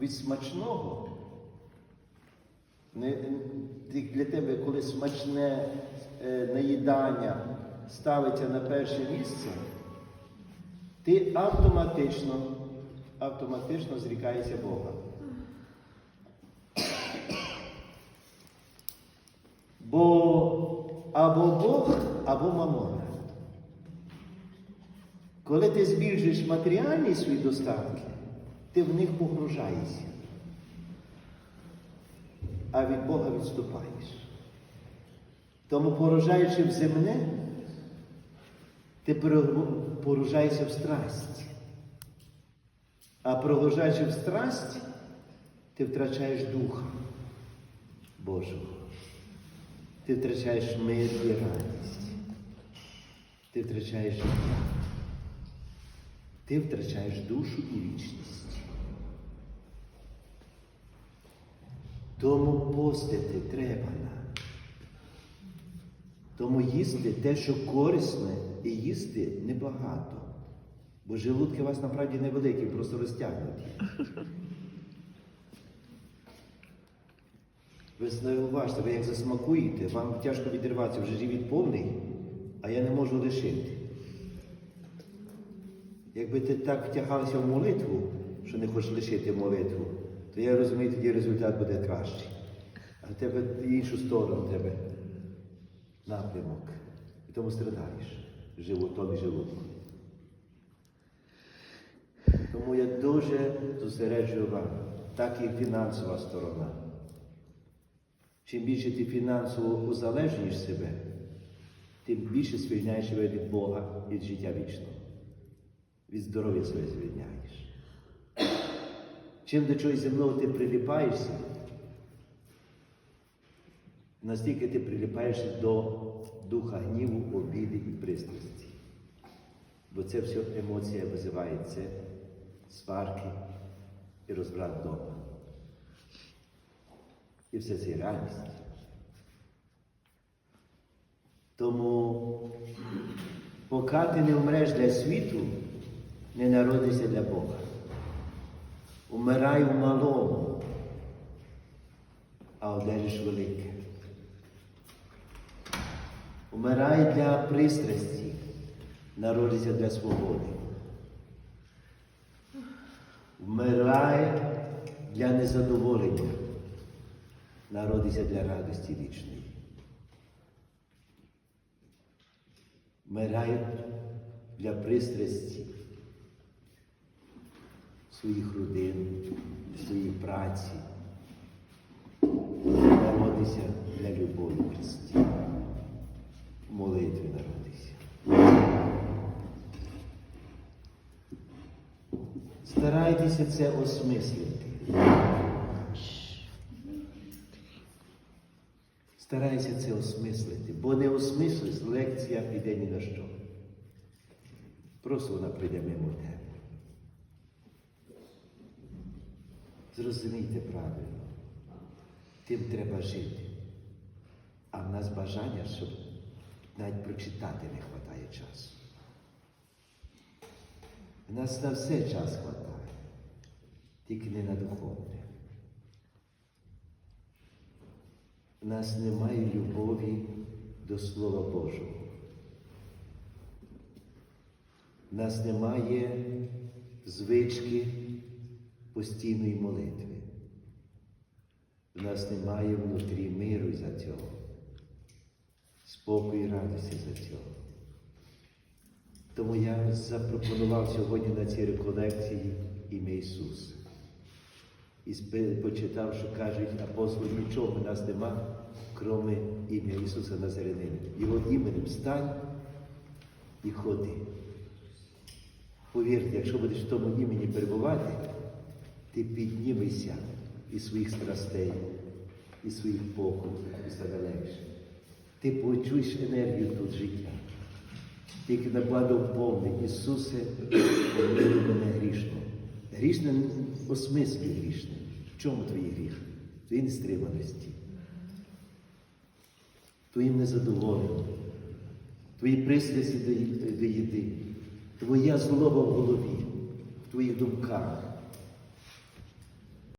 від смачного. Для тебе, коли смачне е, наїдання ставиться на перше місце, ти автоматично, автоматично зрікаєшся Бога. Бо або Бог, або мамона. Коли ти збільшуєш матеріальні свої достатки, ти в них погружаєшся, а від Бога відступаєш. Тому, порожаючи в земне, ти погружаєшся в страсть. А погружаючи в страсть, ти втрачаєш духа Божого. Ти втрачаєш мир і радість. Ти втрачаєш життя. Ти втрачаєш душу і вічність. Тому постити треба нам. Тому їсти те, що корисне, і їсти небагато. Бо желудки у вас насправді невеликі, просто розтягнуті. Ви зауважте, ви як засмакуєте, вам тяжко відірватися, вже живіт повний, а я не можу лишити. Якби ти так втягалася в молитву, що не хочеш лишити молитву, то я розумію, тоді результат буде кращий. А в тебе іншу сторону тебе напрямок. І тому страдаєш животом і желудком. Тому я дуже зосереджую вам, так і фінансова сторона. Чим більше ти фінансово узалежнюєш себе, тим більше звільняєш себе від Бога від життя вічного. Від здоров'я себе звільняєш. Чим до чогось земного ти приліпаєшся, настільки ти приліпаєшся до духа гніву, обіди і пристрасті. Бо це все емоція визиває це сварки і розбрат вдома. І все це реальність. Тому, поки ти не вмреш для світу, не народишся для Бога. Умирай у малому, а одержиш велике. Умирай для пристрасті, народися для свободи. Вмирай для незадоволення, народися для радості вічної. Вмирай для пристрасті своїх родин, своїй праці, народися для любові Христі, молитві народися. Старайтеся це осмислити. Старайся це осмислити, бо не осмислиш, лекція піде ні на що. Просто вона прийде мимо тебе. Зрозумійте правильно, тим треба жити. А в нас бажання, щоб навіть прочитати не вистачає часу. В нас на все час вистачає, тільки не на духовне. У нас немає любові до Слова Божого. У нас немає звички постійної молитви. У нас немає внутрі миру за цього, спокою і радості за цього. Тому я запропонував сьогодні на цій реколекції ім'я Ісуса. І почитав, що кажуть апостоли, нічого в нас нема, кроме ім'я Ісуса Назарянина. Його іменем стань і ходи. Повірте, якщо будеш в тому імені перебувати, ти піднімешся із своїх страстей, із своїх покут, і легше. Ти почуєш енергію тут життя. Тільки накладав повний Ісусе, помилуй мене грішно. Грішне осмислюй грішне. В чому твій гріх? В твоїй нестриманості, в твоїм незадоволенні, в твоїй пристрасті до ї- до їди, твоя злоба в голові, в твоїх думках,